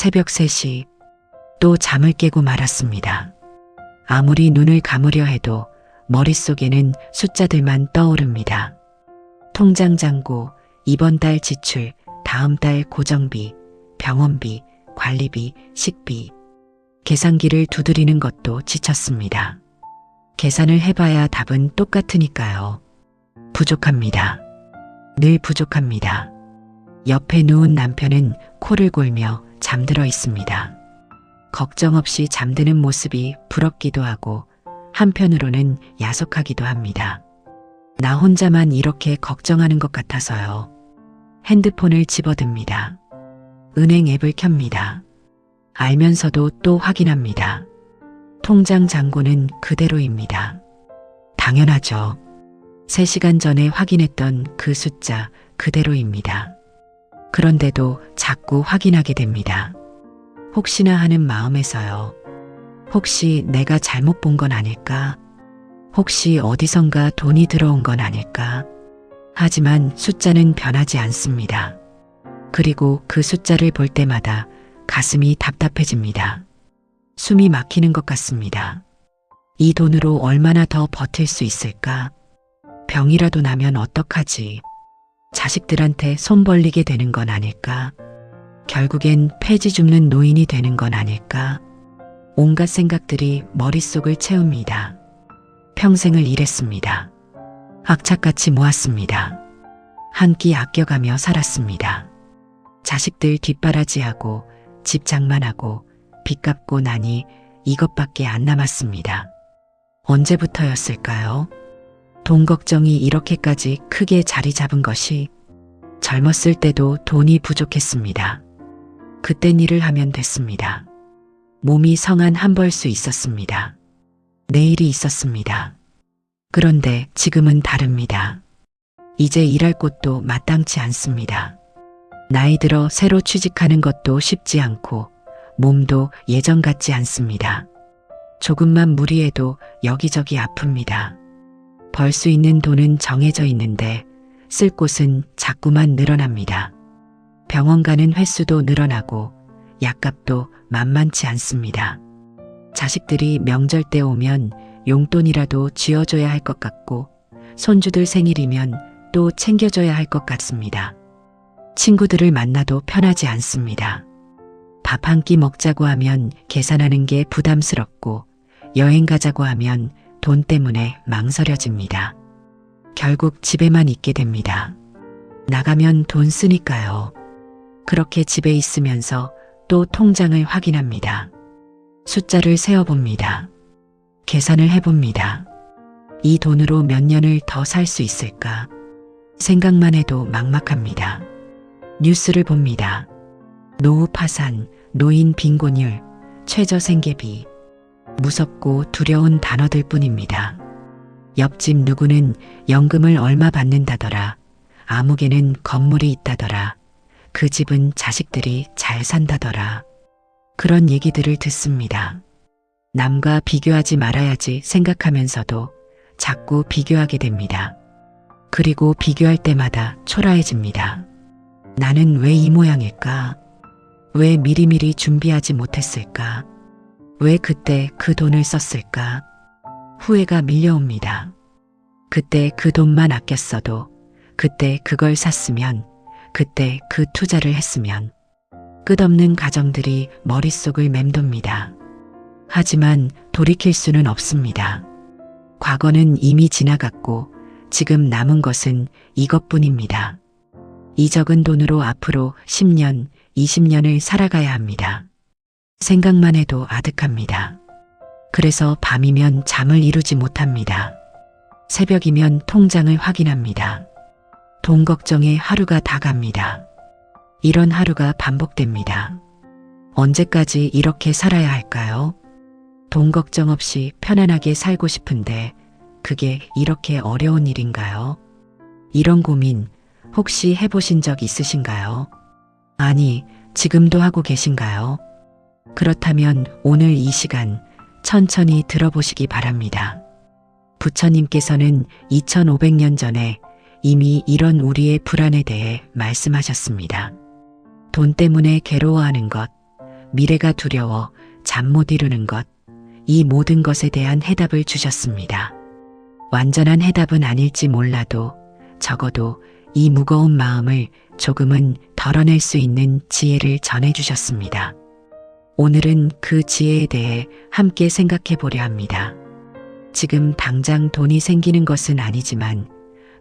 새벽 3시 또 잠을 깨고 말았습니다. 아무리 눈을 감으려 해도 머릿속에는 숫자들만 떠오릅니다. 통장 잔고, 이번 달 지출, 다음 달 고정비, 병원비, 관리비, 식비. 계산기를 두드리는 것도 지쳤습니다. 계산을 해봐야 답은 똑같으니까요. 부족합니다. 늘 부족합니다. 옆에 누운 남편은 코를 골며 잠들어 있습니다. 걱정 없이 잠드는 모습이 부럽기도 하고 한편으로는 야속하기도 합니다. 나 혼자만 이렇게 걱정하는 것 같아서요. 핸드폰을 집어듭니다. 은행 앱을 켭니다. 알면서도 또 확인합니다. 통장 잔고는 그대로입니다. 당연하죠. 3시간 전에 확인했던 그 숫자 그대로입니다. 그런데도 자꾸 확인하게 됩니다. 혹시나 하는 마음에서요. 혹시 내가 잘못 본 건 아닐까? 혹시 어디선가 돈이 들어온 건 아닐까? 하지만 숫자는 변하지 않습니다. 그리고 그 숫자를 볼 때마다 가슴이 답답해집니다. 숨이 막히는 것 같습니다. 이 돈으로 얼마나 더 버틸 수 있을까? 병이라도 나면 어떡하지? 자식들한테 손 벌리게 되는 건 아닐까? 결국엔 폐지 줍는 노인이 되는 건 아닐까? 온갖 생각들이 머릿속을 채웁니다. 평생을 일했습니다. 악착같이 모았습니다. 한 끼 아껴가며 살았습니다. 자식들 뒷바라지하고 집 장만 하고 빚 갚고 나니 이것밖에 안 남았습니다. 언제부터였을까요? 돈 걱정이 이렇게까지 크게 자리 잡은 것이 젊었을 때도 돈이 부족했습니다. 그땐 일을 하면 됐습니다. 몸이 성한 한 벌 수 있었습니다. 내일이 있었습니다. 그런데 지금은 다릅니다. 이제 일할 곳도 마땅치 않습니다. 나이 들어 새로 취직하는 것도 쉽지 않고 몸도 예전 같지 않습니다. 조금만 무리해도 여기저기 아픕니다. 벌 수 있는 돈은 정해져 있는데 쓸 곳은 자꾸만 늘어납니다. 병원 가는 횟수도 늘어나고 약값도 만만치 않습니다. 자식들이 명절 때 오면 용돈이라도 쥐어줘야 할 것 같고 손주들 생일이면 또 챙겨줘야 할 것 같습니다. 친구들을 만나도 편하지 않습니다. 밥 한 끼 먹자고 하면 계산하는 게 부담스럽고 여행 가자고 하면 돈 때문에 망설여집니다. 결국 집에만 있게 됩니다. 나가면 돈 쓰니까요. 그렇게 집에 있으면서 또 통장을 확인합니다. 숫자를 세어봅니다. 계산을 해봅니다. 이 돈으로 몇 년을 더 살 수 있을까? 생각만 해도 막막합니다. 뉴스를 봅니다. 노후 파산, 노인 빈곤율, 최저 생계비. 무섭고 두려운 단어들 뿐입니다. 옆집 누구는 연금을 얼마 받는다더라. 아무개는 건물이 있다더라. 그 집은 자식들이 잘 산다더라. 그런 얘기들을 듣습니다. 남과 비교하지 말아야지 생각하면서도 자꾸 비교하게 됩니다. 그리고 비교할 때마다 초라해집니다. 나는 왜 이 모양일까? 왜 미리미리 준비하지 못했을까? 왜 그때 그 돈을 썼을까? 후회가 밀려옵니다. 그때 그 돈만 아꼈어도, 그때 그걸 샀으면, 그때 그 투자를 했으면, 끝없는 가정들이 머릿속을 맴돕니다. 하지만 돌이킬 수는 없습니다. 과거는 이미 지나갔고, 지금 남은 것은 이것뿐입니다. 이 적은 돈으로 앞으로 10년, 20년을 살아가야 합니다. 생각만 해도 아득합니다. 그래서 밤이면 잠을 이루지 못합니다. 새벽이면 통장을 확인합니다. 돈 걱정에 하루가 다 갑니다. 이런 하루가 반복됩니다. 언제까지 이렇게 살아야 할까요? 돈 걱정 없이 편안하게 살고 싶은데 그게 이렇게 어려운 일인가요? 이런 고민 혹시 해보신 적 있으신가요? 아니, 지금도 하고 계신가요? 그렇다면 오늘 이 시간 천천히 들어보시기 바랍니다. 부처님께서는 2500년 전에 이미 이런 우리의 불안에 대해 말씀하셨습니다. 돈 때문에 괴로워하는 것, 미래가 두려워 잠 못 이루는 것, 이 모든 것에 대한 해답을 주셨습니다. 완전한 해답은 아닐지 몰라도 적어도 이 무거운 마음을 조금은 덜어낼 수 있는 지혜를 전해주셨습니다. 오늘은 그 지혜에 대해 함께 생각해 보려 합니다. 지금 당장 돈이 생기는 것은 아니지만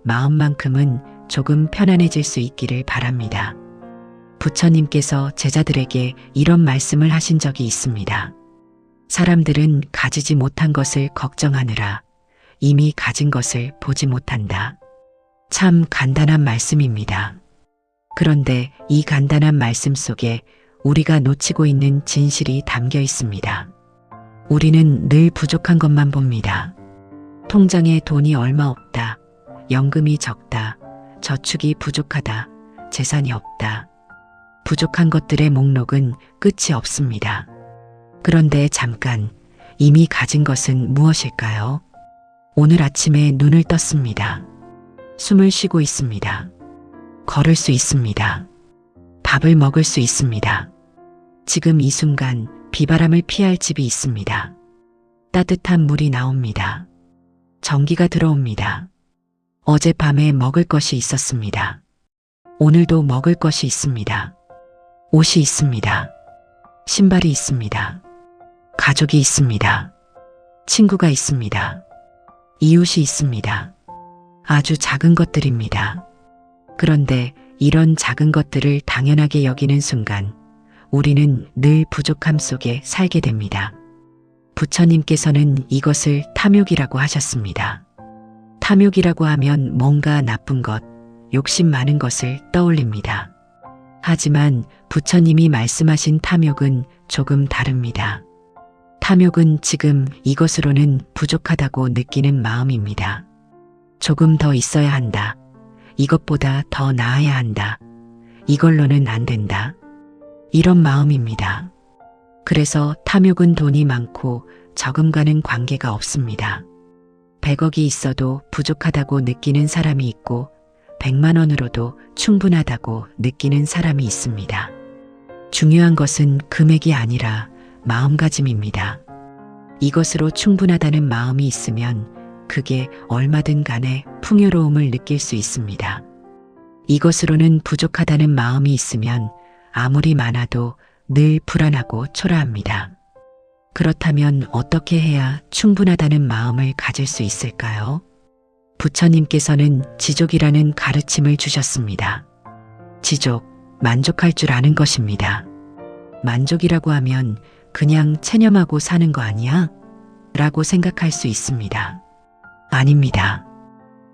마음만큼은 조금 편안해질 수 있기를 바랍니다. 부처님께서 제자들에게 이런 말씀을 하신 적이 있습니다. 사람들은 가지지 못한 것을 걱정하느라 이미 가진 것을 보지 못한다. 참 간단한 말씀입니다. 그런데 이 간단한 말씀 속에 우리가 놓치고 있는 진실이 담겨 있습니다. 우리는 늘 부족한 것만 봅니다. 통장에 돈이 얼마 없다. 연금이 적다. 저축이 부족하다. 재산이 없다. 부족한 것들의 목록은 끝이 없습니다. 그런데 잠깐, 이미 가진 것은 무엇일까요? 오늘 아침에 눈을 떴습니다. 숨을 쉬고 있습니다. 걸을 수 있습니다. 밥을 먹을 수 있습니다. 지금 이 순간 비바람을 피할 집이 있습니다. 따뜻한 물이 나옵니다. 전기가 들어옵니다. 어젯밤에 먹을 것이 있었습니다. 오늘도 먹을 것이 있습니다. 옷이 있습니다. 신발이 있습니다. 가족이 있습니다. 친구가 있습니다. 이웃이 있습니다. 아주 작은 것들입니다. 그런데 이런 작은 것들을 당연하게 여기는 순간 우리는 늘 부족함 속에 살게 됩니다. 부처님께서는 이것을 탐욕이라고 하셨습니다. 탐욕이라고 하면 뭔가 나쁜 것, 욕심 많은 것을 떠올립니다. 하지만 부처님이 말씀하신 탐욕은 조금 다릅니다. 탐욕은 지금 이것으로는 부족하다고 느끼는 마음입니다. 조금 더 있어야 한다. 이것보다 더 나아야 한다. 이걸로는 안 된다. 이런 마음입니다. 그래서 탐욕은 돈이 많고 적음과는 관계가 없습니다. 100억이 있어도 부족하다고 느끼는 사람이 있고 100만 원으로도 충분하다고 느끼는 사람이 있습니다. 중요한 것은 금액이 아니라 마음가짐입니다. 이것으로 충분하다는 마음이 있으면 그게 얼마든 간에 풍요로움을 느낄 수 있습니다. 이것으로는 부족하다는 마음이 있으면 아무리 많아도 늘 불안하고 초라합니다. 그렇다면 어떻게 해야 충분하다는 마음을 가질 수 있을까요? 부처님께서는 지족이라는 가르침을 주셨습니다. 지족, 만족할 줄 아는 것입니다. 만족이라고 하면 그냥 체념하고 사는 거 아니야? 라고 생각할 수 있습니다. 아닙니다.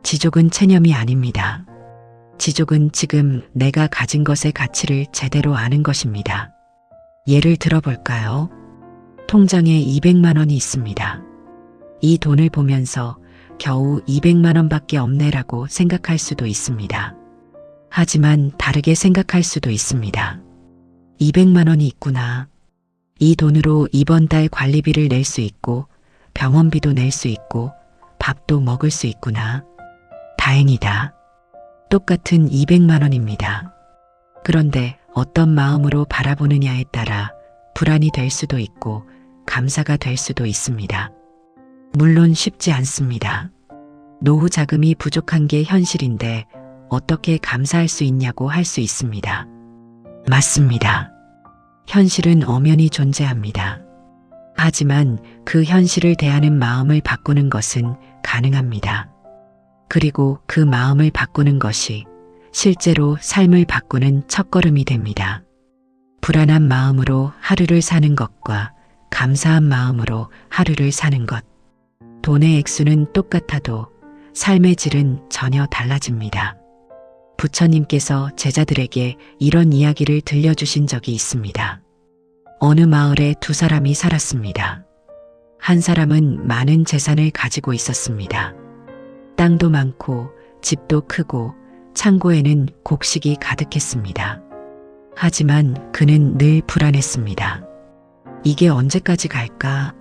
지족은 체념이 아닙니다. 지족은 지금 내가 가진 것의 가치를 제대로 아는 것입니다. 예를 들어볼까요? 통장에 200만 원이 있습니다. 이 돈을 보면서 겨우 200만 원밖에 없네라고 생각할 수도 있습니다. 하지만 다르게 생각할 수도 있습니다. 200만 원이 있구나. 이 돈으로 이번 달 관리비를 낼 수 있고 병원비도 낼 수 있고 밥도 먹을 수 있구나. 다행이다. 똑같은 200만 원입니다. 그런데 어떤 마음으로 바라보느냐에 따라 불안이 될 수도 있고 감사가 될 수도 있습니다. 물론 쉽지 않습니다. 노후 자금이 부족한 게 현실인데 어떻게 감사할 수 있냐고 할 수 있습니다. 맞습니다. 현실은 엄연히 존재합니다. 하지만 그 현실을 대하는 마음을 바꾸는 것은 가능합니다. 그리고 그 마음을 바꾸는 것이 실제로 삶을 바꾸는 첫걸음이 됩니다. 불안한 마음으로 하루를 사는 것과 감사한 마음으로 하루를 사는 것. 돈의 액수는 똑같아도 삶의 질은 전혀 달라집니다. 부처님께서 제자들에게 이런 이야기를 들려주신 적이 있습니다. 어느 마을에 두 사람이 살았습니다. 한 사람은 많은 재산을 가지고 있었습니다. 땅도 많고 집도 크고 창고에는 곡식이 가득했습니다. 하지만 그는 늘 불안했습니다. 이게 언제까지 갈까?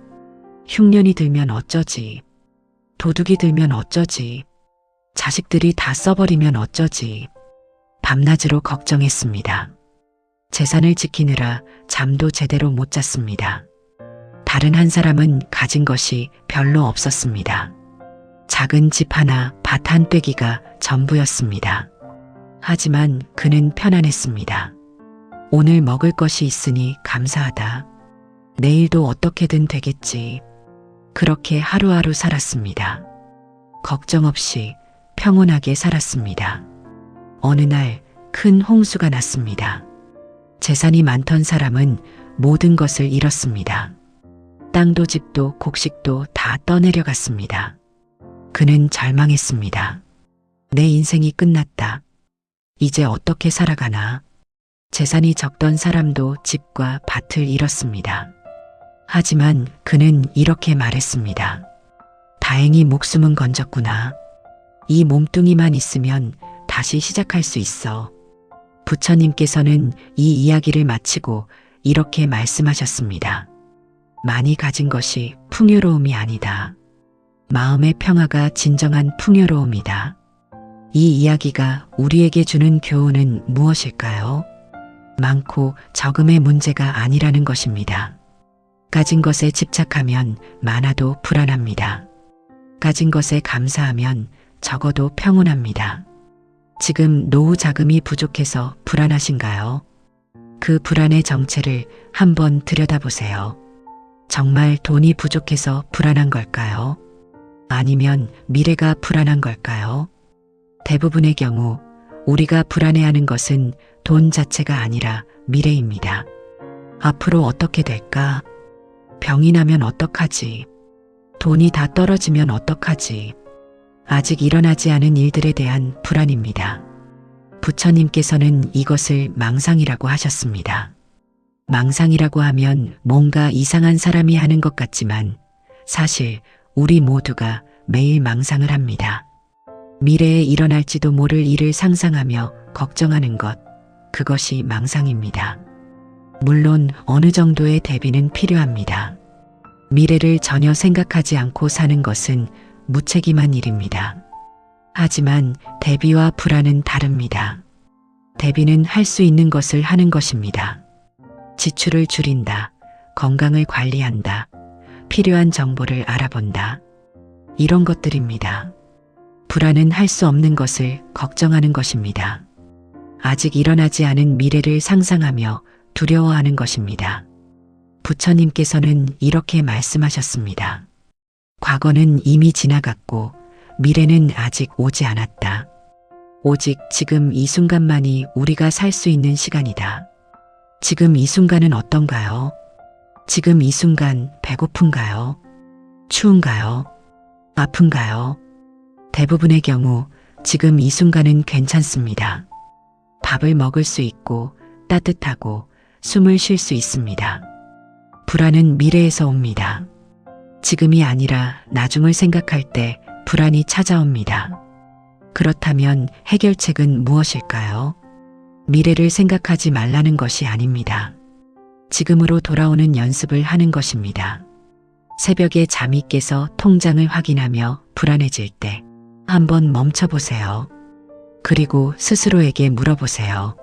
흉년이 들면 어쩌지? 도둑이 들면 어쩌지? 자식들이 다 써버리면 어쩌지? 밤낮으로 걱정했습니다. 재산을 지키느라 잠도 제대로 못 잤습니다. 다른 한 사람은 가진 것이 별로 없었습니다. 작은 집 하나, 밭 한 떼기가 전부였습니다. 하지만 그는 편안했습니다. 오늘 먹을 것이 있으니 감사하다. 내일도 어떻게든 되겠지. 그렇게 하루하루 살았습니다. 걱정 없이 평온하게 살았습니다. 어느 날 큰 홍수가 났습니다. 재산이 많던 사람은 모든 것을 잃었습니다. 땅도 집도 곡식도 다 떠내려갔습니다. 그는 절망했습니다. 내 인생이 끝났다. 이제 어떻게 살아가나? 재산이 적던 사람도 집과 밭을 잃었습니다. 하지만 그는 이렇게 말했습니다. 다행히 목숨은 건졌구나. 이 몸뚱이만 있으면 다시 시작할 수 있어. 부처님께서는 이 이야기를 마치고 이렇게 말씀하셨습니다. 많이 가진 것이 풍요로움이 아니다. 마음의 평화가 진정한 풍요로움이다. 이 이야기가 우리에게 주는 교훈은 무엇일까요? 많고 적음의 문제가 아니라는 것입니다. 가진 것에 집착하면 많아도 불안합니다. 가진 것에 감사하면 적어도 평온합니다. 지금 노후 자금이 부족해서 불안하신가요? 그 불안의 정체를 한번 들여다보세요. 정말 돈이 부족해서 불안한 걸까요? 아니면 미래가 불안한 걸까요? 대부분의 경우 우리가 불안해하는 것은 돈 자체가 아니라 미래입니다. 앞으로 어떻게 될까? 병이 나면 어떡하지? 돈이 다 떨어지면 어떡하지? 아직 일어나지 않은 일들에 대한 불안입니다. 부처님께서는 이것을 망상이라고 하셨습니다. 망상이라고 하면 뭔가 이상한 사람이 하는 것 같지만 사실 우리 모두가 매일 망상을 합니다. 미래에 일어날지도 모를 일을 상상하며 걱정하는 것, 그것이 망상입니다. 물론 어느 정도의 대비는 필요합니다. 미래를 전혀 생각하지 않고 사는 것은 무책임한 일입니다. 하지만 대비와 불안은 다릅니다. 대비는 할 수 있는 것을 하는 것입니다. 지출을 줄인다. 건강을 관리한다. 필요한 정보를 알아본다. 이런 것들입니다. 불안은 할 수 없는 것을 걱정하는 것입니다. 아직 일어나지 않은 미래를 상상하며 두려워하는 것입니다. 부처님께서는 이렇게 말씀하셨습니다. 과거는 이미 지나갔고 미래는 아직 오지 않았다. 오직 지금 이 순간만이 우리가 살 수 있는 시간이다. 지금 이 순간은 어떤가요? 지금 이 순간 배고픈가요? 추운가요? 아픈가요? 대부분의 경우 지금 이 순간은 괜찮습니다. 밥을 먹을 수 있고 따뜻하고 숨을 쉴 수 있습니다. 불안은 미래에서 옵니다. 지금이 아니라 나중을 생각할 때 불안이 찾아옵니다. 그렇다면 해결책은 무엇일까요? 미래를 생각하지 말라는 것이 아닙니다. 지금으로 돌아오는 연습을 하는 것입니다. 새벽에 잠이 깨서 통장을 확인하며 불안해질 때 한번 멈춰보세요. 그리고 스스로에게 물어보세요.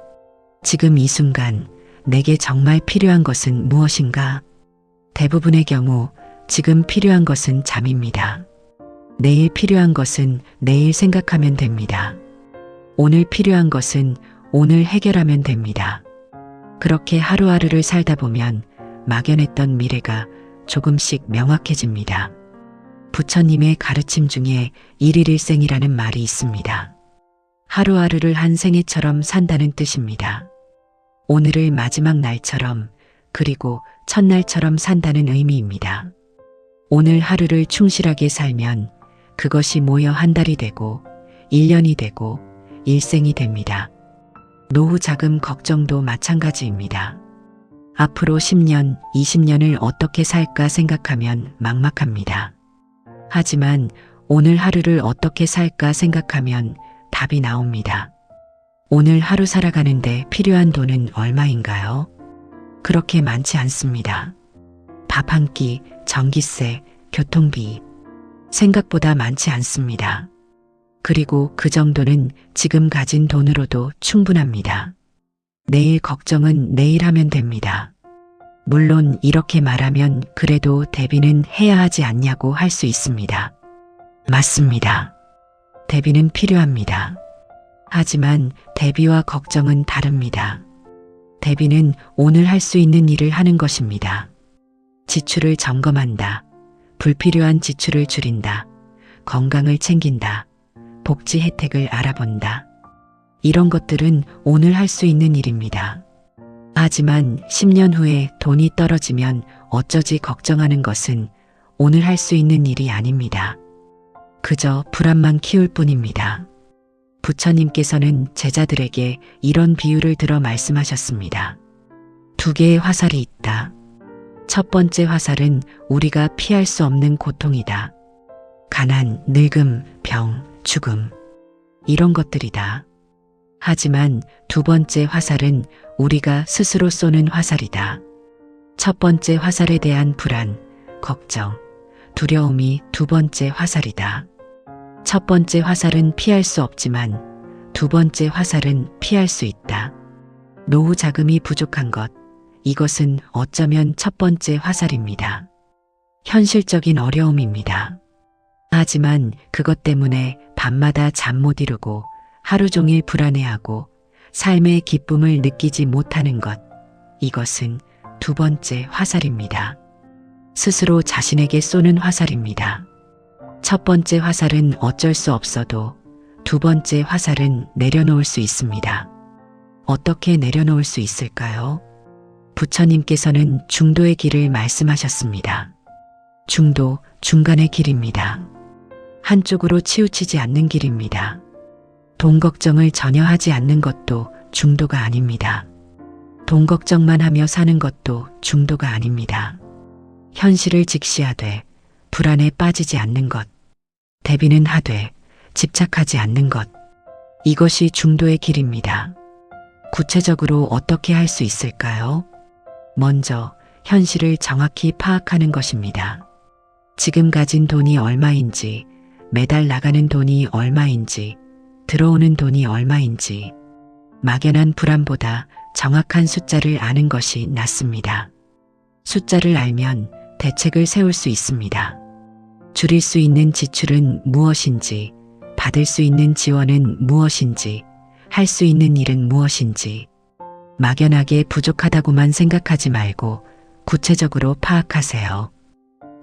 지금 이 순간 내게 정말 필요한 것은 무엇인가? 대부분의 경우 지금 필요한 것은 잠입니다. 내일 필요한 것은 내일 생각하면 됩니다. 오늘 필요한 것은 오늘 해결하면 됩니다. 그렇게 하루하루를 살다 보면 막연했던 미래가 조금씩 명확해집니다. 부처님의 가르침 중에 일일일생이라는 말이 있습니다. 하루하루를 한 생애처럼 산다는 뜻입니다. 오늘을 마지막 날처럼 그리고 첫날처럼 산다는 의미입니다. 오늘 하루를 충실하게 살면 그것이 모여 한 달이 되고 1년이 되고 일생이 됩니다. 노후 자금 걱정도 마찬가지입니다. 앞으로 10년, 20년을 어떻게 살까 생각하면 막막합니다. 하지만 오늘 하루를 어떻게 살까 생각하면 답이 나옵니다. 오늘 하루 살아가는데 필요한 돈은 얼마인가요? 그렇게 많지 않습니다. 밥 한 끼, 전기세, 교통비. 생각보다 많지 않습니다. 그리고 그 정도는 지금 가진 돈으로도 충분합니다. 내일 걱정은 내일 하면 됩니다. 물론 이렇게 말하면 그래도 대비는 해야 하지 않냐고 할 수 있습니다. 맞습니다. 대비는 필요합니다. 하지만 대비와 걱정은 다릅니다. 대비는 오늘 할 수 있는 일을 하는 것입니다. 지출을 점검한다. 불필요한 지출을 줄인다. 건강을 챙긴다. 복지 혜택을 알아본다. 이런 것들은 오늘 할 수 있는 일입니다. 하지만 10년 후에 돈이 떨어지면 어쩌지 걱정하는 것은 오늘 할 수 있는 일이 아닙니다. 그저 불안만 키울 뿐입니다. 부처님께서는 제자들에게 이런 비유를 들어 말씀하셨습니다. 두 개의 화살이 있다. 첫 번째 화살은 우리가 피할 수 없는 고통이다. 가난, 늙음, 병, 죽음. 이런 것들이다. 하지만 두 번째 화살은 우리가 스스로 쏘는 화살이다. 첫 번째 화살에 대한 불안, 걱정, 두려움이 두 번째 화살이다. 첫 번째 화살은 피할 수 없지만 두 번째 화살은 피할 수 있다. 노후 자금이 부족한 것, 이것은 어쩌면 첫 번째 화살입니다. 현실적인 어려움입니다. 하지만 그것 때문에 밤마다 잠 못 이루고 하루 종일 불안해하고 삶의 기쁨을 느끼지 못하는 것, 이것은 두 번째 화살입니다. 스스로 자신에게 쏘는 화살입니다. 첫 번째 화살은 어쩔 수 없어도 두 번째 화살은 내려놓을 수 있습니다. 어떻게 내려놓을 수 있을까요? 부처님께서는 중도의 길을 말씀하셨습니다. 중도, 중간의 길입니다. 한쪽으로 치우치지 않는 길입니다. 돈 걱정을 전혀 하지 않는 것도 중도가 아닙니다. 돈 걱정만 하며 사는 것도 중도가 아닙니다. 현실을 직시하되 불안에 빠지지 않는 것, 대비는 하되 집착하지 않는 것, 이것이 중도의 길입니다. 구체적으로 어떻게 할 수 있을까요? 먼저 현실을 정확히 파악하는 것입니다. 지금 가진 돈이 얼마인지, 매달 나가는 돈이 얼마인지, 들어오는 돈이 얼마인지, 막연한 불안보다 정확한 숫자를 아는 것이 낫습니다. 숫자를 알면 대책을 세울 수 있습니다. 줄일 수 있는 지출은 무엇인지, 받을 수 있는 지원은 무엇인지, 할 수 있는 일은 무엇인지, 막연하게 부족하다고만 생각하지 말고 구체적으로 파악하세요.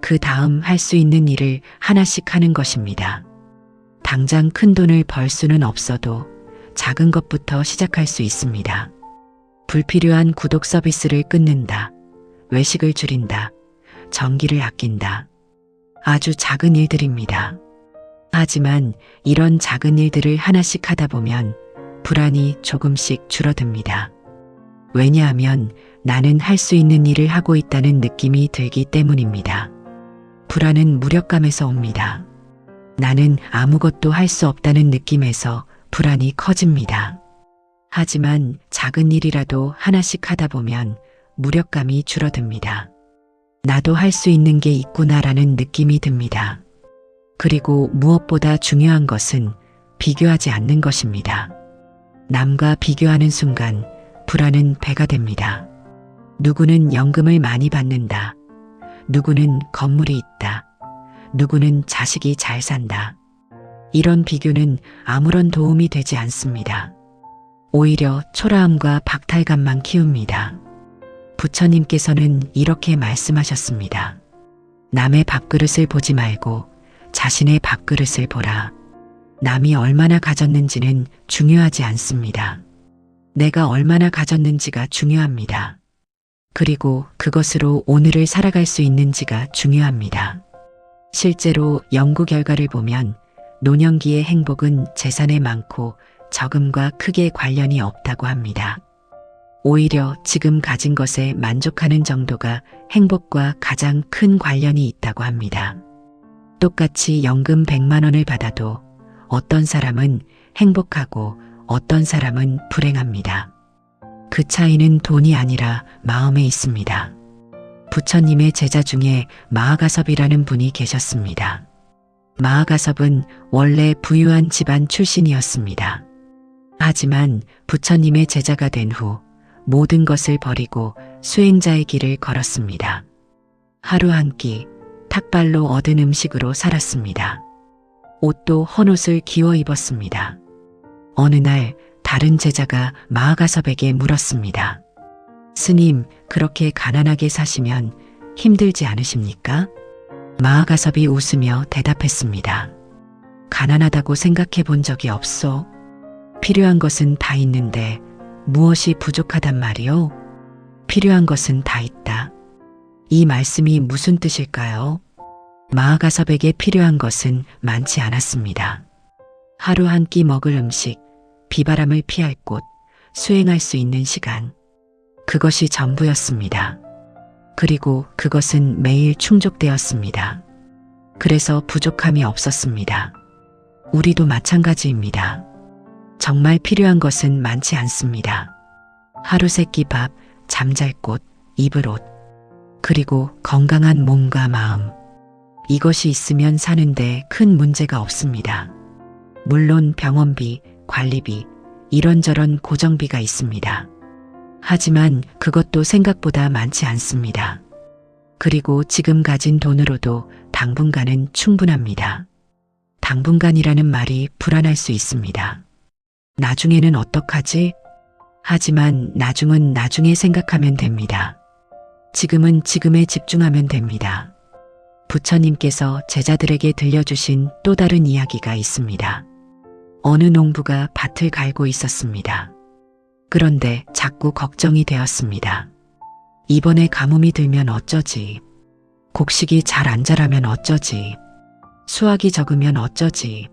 그 다음 할 수 있는 일을 하나씩 하는 것입니다. 당장 큰 돈을 벌 수는 없어도 작은 것부터 시작할 수 있습니다. 불필요한 구독 서비스를 끊는다. 외식을 줄인다. 전기를 아낀다. 아주 작은 일들입니다. 하지만 이런 작은 일들을 하나씩 하다 보면 불안이 조금씩 줄어듭니다. 왜냐하면 나는 할 수 있는 일을 하고 있다는 느낌이 들기 때문입니다. 불안은 무력감에서 옵니다. 나는 아무것도 할 수 없다는 느낌에서 불안이 커집니다. 하지만 작은 일이라도 하나씩 하다 보면 무력감이 줄어듭니다. 나도 할 수 있는 게 있구나라는 느낌이 듭니다. 그리고 무엇보다 중요한 것은 비교하지 않는 것입니다. 남과 비교하는 순간 불안은 배가 됩니다. 누구는 연금을 많이 받는다. 누구는 건물이 있다. 누구는 자식이 잘 산다. 이런 비교는 아무런 도움이 되지 않습니다. 오히려 초라함과 박탈감만 키웁니다. 부처님께서는 이렇게 말씀하셨습니다. 남의 밥그릇을 보지 말고 자신의 밥그릇을 보라. 남이 얼마나 가졌는지는 중요하지 않습니다. 내가 얼마나 가졌는지가 중요합니다. 그리고 그것으로 오늘을 살아갈 수 있는지가 중요합니다. 실제로 연구 결과를 보면 노년기의 행복은 재산에 많고 적음과 크게 관련이 없다고 합니다. 오히려 지금 가진 것에 만족하는 정도가 행복과 가장 큰 관련이 있다고 합니다. 똑같이 연금 100만 원을 받아도 어떤 사람은 행복하고 어떤 사람은 불행합니다. 그 차이는 돈이 아니라 마음에 있습니다. 부처님의 제자 중에 마하가섭이라는 분이 계셨습니다. 마하가섭은 원래 부유한 집안 출신이었습니다. 하지만 부처님의 제자가 된 후 모든 것을 버리고 수행자의 길을 걸었습니다. 하루 한 끼 탁발로 얻은 음식으로 살았습니다. 옷도 헌옷을 기워 입었습니다. 어느 날 다른 제자가 마하가섭에게 물었습니다. 스님, 그렇게 가난하게 사시면 힘들지 않으십니까? 마하가섭이 웃으며 대답했습니다. 가난하다고 생각해 본 적이 없소. 필요한 것은 다 있는데 무엇이 부족하단 말이오? 필요한 것은 다 있다. 이 말씀이 무슨 뜻일까요? 마하가섭에게 필요한 것은 많지 않았습니다. 하루 한 끼 먹을 음식, 비바람을 피할 곳, 수행할 수 있는 시간. 그것이 전부였습니다. 그리고 그것은 매일 충족되었습니다. 그래서 부족함이 없었습니다. 우리도 마찬가지입니다. 정말 필요한 것은 많지 않습니다. 하루 세끼 밥, 잠잘 곳, 입을 옷, 그리고 건강한 몸과 마음. 이것이 있으면 사는데 큰 문제가 없습니다. 물론 병원비, 관리비, 이런저런 고정비가 있습니다. 하지만 그것도 생각보다 많지 않습니다. 그리고 지금 가진 돈으로도 당분간은 충분합니다. 당분간이라는 말이 불안할 수 있습니다. 나중에는 어떡하지? 하지만 나중은 나중에 생각하면 됩니다. 지금은 지금에 집중하면 됩니다. 부처님께서 제자들에게 들려주신 또 다른 이야기가 있습니다. 어느 농부가 밭을 갈고 있었습니다. 그런데 자꾸 걱정이 되었습니다. 이번에 가뭄이 들면 어쩌지? 곡식이 잘 안 자라면 어쩌지? 수확이 적으면 어쩌지?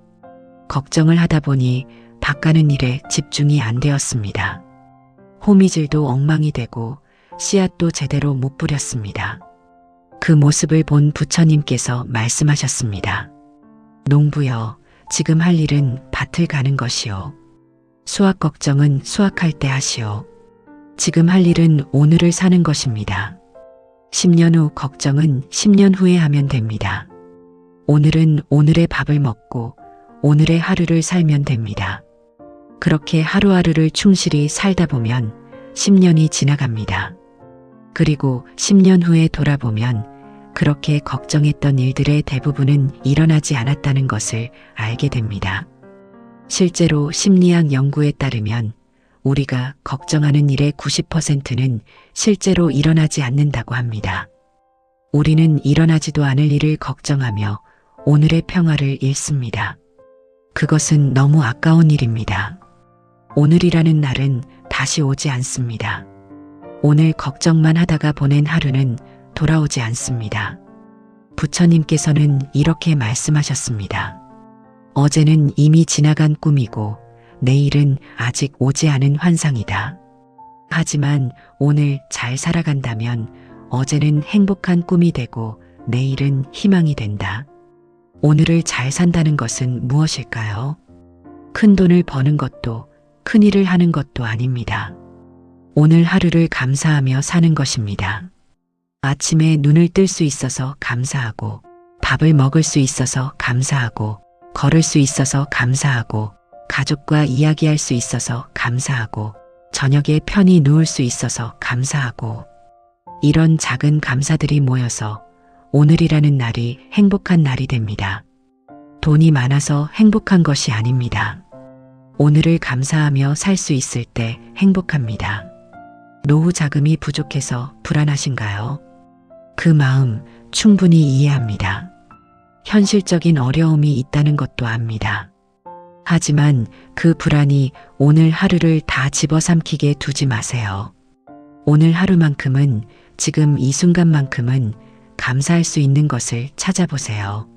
걱정을 하다 보니 밭 가는 일에 집중이 안 되었습니다. 호미질도 엉망이 되고 씨앗도 제대로 못 뿌렸습니다. 그 모습을 본 부처님께서 말씀하셨습니다. 농부여, 지금 할 일은 밭을 가는 것이요. 수확 걱정은 수확할 때 하시오. 지금 할 일은 오늘을 사는 것입니다. 10년 후 걱정은 10년 후에 하면 됩니다. 오늘은 오늘의 밥을 먹고 오늘의 하루를 살면 됩니다. 그렇게 하루하루를 충실히 살다 보면 10년이 지나갑니다. 그리고 10년 후에 돌아보면 그렇게 걱정했던 일들의 대부분은 일어나지 않았다는 것을 알게 됩니다. 실제로 심리학 연구에 따르면 우리가 걱정하는 일의 90%는 실제로 일어나지 않는다고 합니다. 우리는 일어나지도 않을 일을 걱정하며 오늘의 평화를 잃습니다. 그것은 너무 아까운 일입니다. 오늘이라는 날은 다시 오지 않습니다. 오늘 걱정만 하다가 보낸 하루는 돌아오지 않습니다. 부처님께서는 이렇게 말씀하셨습니다. 어제는 이미 지나간 꿈이고 내일은 아직 오지 않은 환상이다. 하지만 오늘 잘 살아간다면 어제는 행복한 꿈이 되고 내일은 희망이 된다. 오늘을 잘 산다는 것은 무엇일까요? 큰 돈을 버는 것도 큰 일을 하는 것도 아닙니다. 오늘 하루를 감사하며 사는 것입니다. 아침에 눈을 뜰 수 있어서 감사하고, 밥을 먹을 수 있어서 감사하고, 걸을 수 있어서 감사하고, 가족과 이야기할 수 있어서 감사하고, 저녁에 편히 누울 수 있어서 감사하고, 이런 작은 감사들이 모여서 오늘이라는 날이 행복한 날이 됩니다. 돈이 많아서 행복한 것이 아닙니다. 오늘을 감사하며 살 수 있을 때 행복합니다. 노후 자금이 부족해서 불안하신가요? 그 마음 충분히 이해합니다. 현실적인 어려움이 있다는 것도 압니다. 하지만 그 불안이 오늘 하루를 다 집어삼키게 두지 마세요. 오늘 하루만큼은 지금 이 순간만큼은 감사할 수 있는 것을 찾아보세요.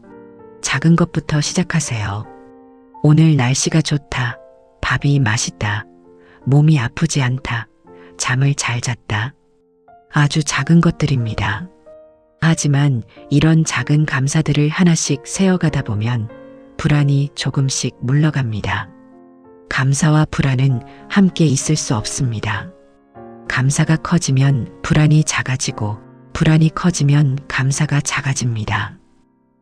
작은 것부터 시작하세요. 오늘 날씨가 좋다. 밥이 맛있다. 몸이 아프지 않다. 잠을 잘 잤다. 아주 작은 것들입니다. 하지만 이런 작은 감사들을 하나씩 세어가다 보면 불안이 조금씩 물러갑니다. 감사와 불안은 함께 있을 수 없습니다. 감사가 커지면 불안이 작아지고 불안이 커지면 감사가 작아집니다.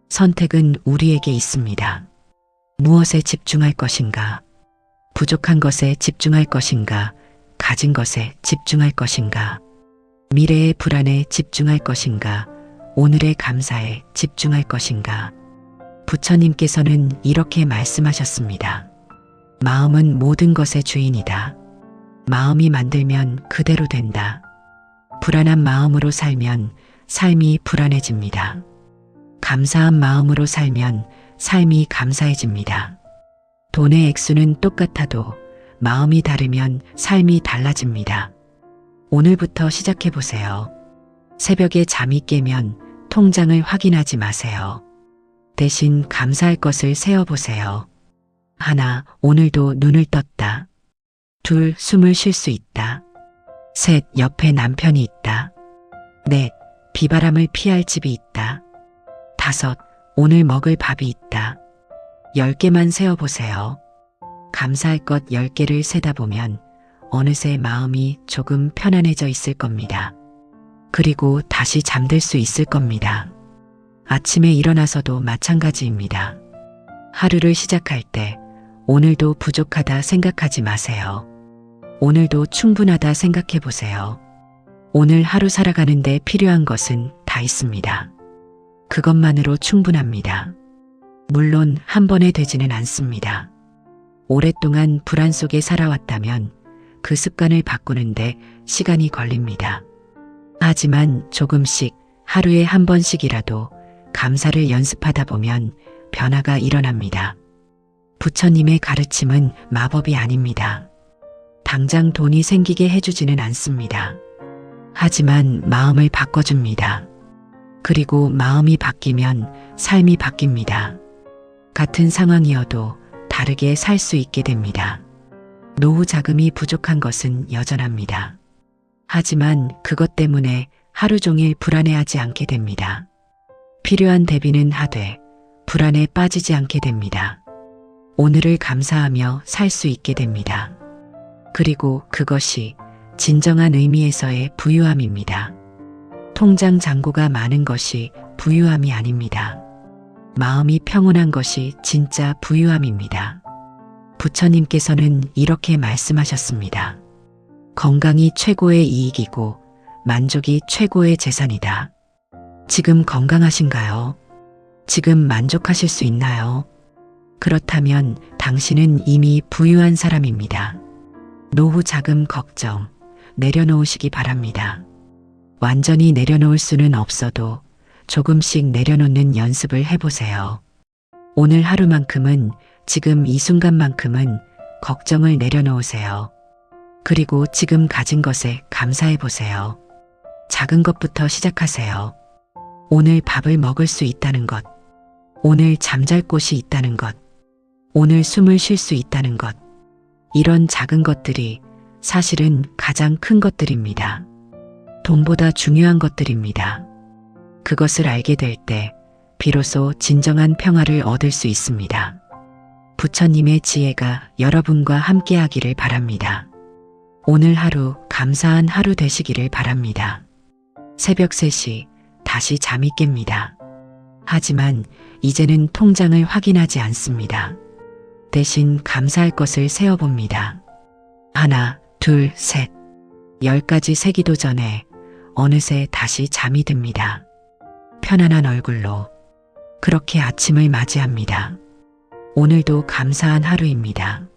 선택은 우리에게 있습니다. 무엇에 집중할 것인가? 부족한 것에 집중할 것인가? 가진 것에 집중할 것인가? 미래의 불안에 집중할 것인가? 오늘의 감사에 집중할 것인가? 부처님께서는 이렇게 말씀하셨습니다. 마음은 모든 것의 주인이다. 마음이 만들면 그대로 된다. 불안한 마음으로 살면 삶이 불안해집니다. 감사한 마음으로 살면 삶이 감사해집니다. 돈의 액수는 똑같아도 마음이 다르면 삶이 달라집니다. 오늘부터 시작해 보세요. 새벽에 잠이 깨면 통장을 확인하지 마세요. 대신 감사할 것을 세어보세요. 하나, 오늘도 눈을 떴다. 둘, 숨을 쉴 수 있다. 셋, 옆에 남편이 있다. 넷, 비바람을 피할 집이 있다. 다섯, 오늘 먹을 밥이 있다. 열 개만 세어보세요. 감사할 것 열 개를 세다 보면 어느새 마음이 조금 편안해져 있을 겁니다. 그리고 다시 잠들 수 있을 겁니다. 아침에 일어나서도 마찬가지입니다. 하루를 시작할 때 오늘도 부족하다 생각하지 마세요. 오늘도 충분하다 생각해 보세요. 오늘 하루 살아가는데 필요한 것은 다 있습니다. 그것만으로 충분합니다. 물론 한 번에 되지는 않습니다. 오랫동안 불안 속에 살아왔다면 그 습관을 바꾸는데 시간이 걸립니다. 하지만 조금씩 하루에 한 번씩이라도 감사를 연습하다 보면 변화가 일어납니다. 부처님의 가르침은 마법이 아닙니다. 당장 돈이 생기게 해주지는 않습니다. 하지만 마음을 바꿔줍니다. 그리고 마음이 바뀌면 삶이 바뀝니다. 같은 상황이어도 다르게 살 수 있게 됩니다. 노후 자금이 부족한 것은 여전합니다. 하지만 그것 때문에 하루 종일 불안해하지 않게 됩니다. 필요한 대비는 하되 불안에 빠지지 않게 됩니다. 오늘을 감사하며 살 수 있게 됩니다. 그리고 그것이 진정한 의미에서의 부유함입니다. 통장 잔고가 많은 것이 부유함이 아닙니다. 마음이 평온한 것이 진짜 부유함입니다. 부처님께서는 이렇게 말씀하셨습니다. 건강이 최고의 이익이고 만족이 최고의 재산이다. 지금 건강하신가요? 지금 만족하실 수 있나요? 그렇다면 당신은 이미 부유한 사람입니다. 노후 자금 걱정 내려놓으시기 바랍니다. 완전히 내려놓을 수는 없어도 조금씩 내려놓는 연습을 해보세요. 오늘 하루만큼은 지금 이 순간만큼은 걱정을 내려놓으세요. 그리고 지금 가진 것에 감사해 보세요. 작은 것부터 시작하세요. 오늘 밥을 먹을 수 있다는 것. 오늘 잠잘 곳이 있다는 것. 오늘 숨을 쉴 수 있다는 것. 이런 작은 것들이 사실은 가장 큰 것들입니다. 돈보다 중요한 것들입니다. 그것을 알게 될 때 비로소 진정한 평화를 얻을 수 있습니다. 부처님의 지혜가 여러분과 함께 하기를 바랍니다. 오늘 하루 감사한 하루 되시기를 바랍니다. 새벽 3시 다시 잠이 깹니다. 하지만 이제는 통장을 확인하지 않습니다. 대신 감사할 것을 세어봅니다. 하나, 둘, 셋. 열까지 세기도 전에 어느새 다시 잠이 듭니다. 편안한 얼굴로 그렇게 아침을 맞이합니다. 오늘도 감사한 하루입니다.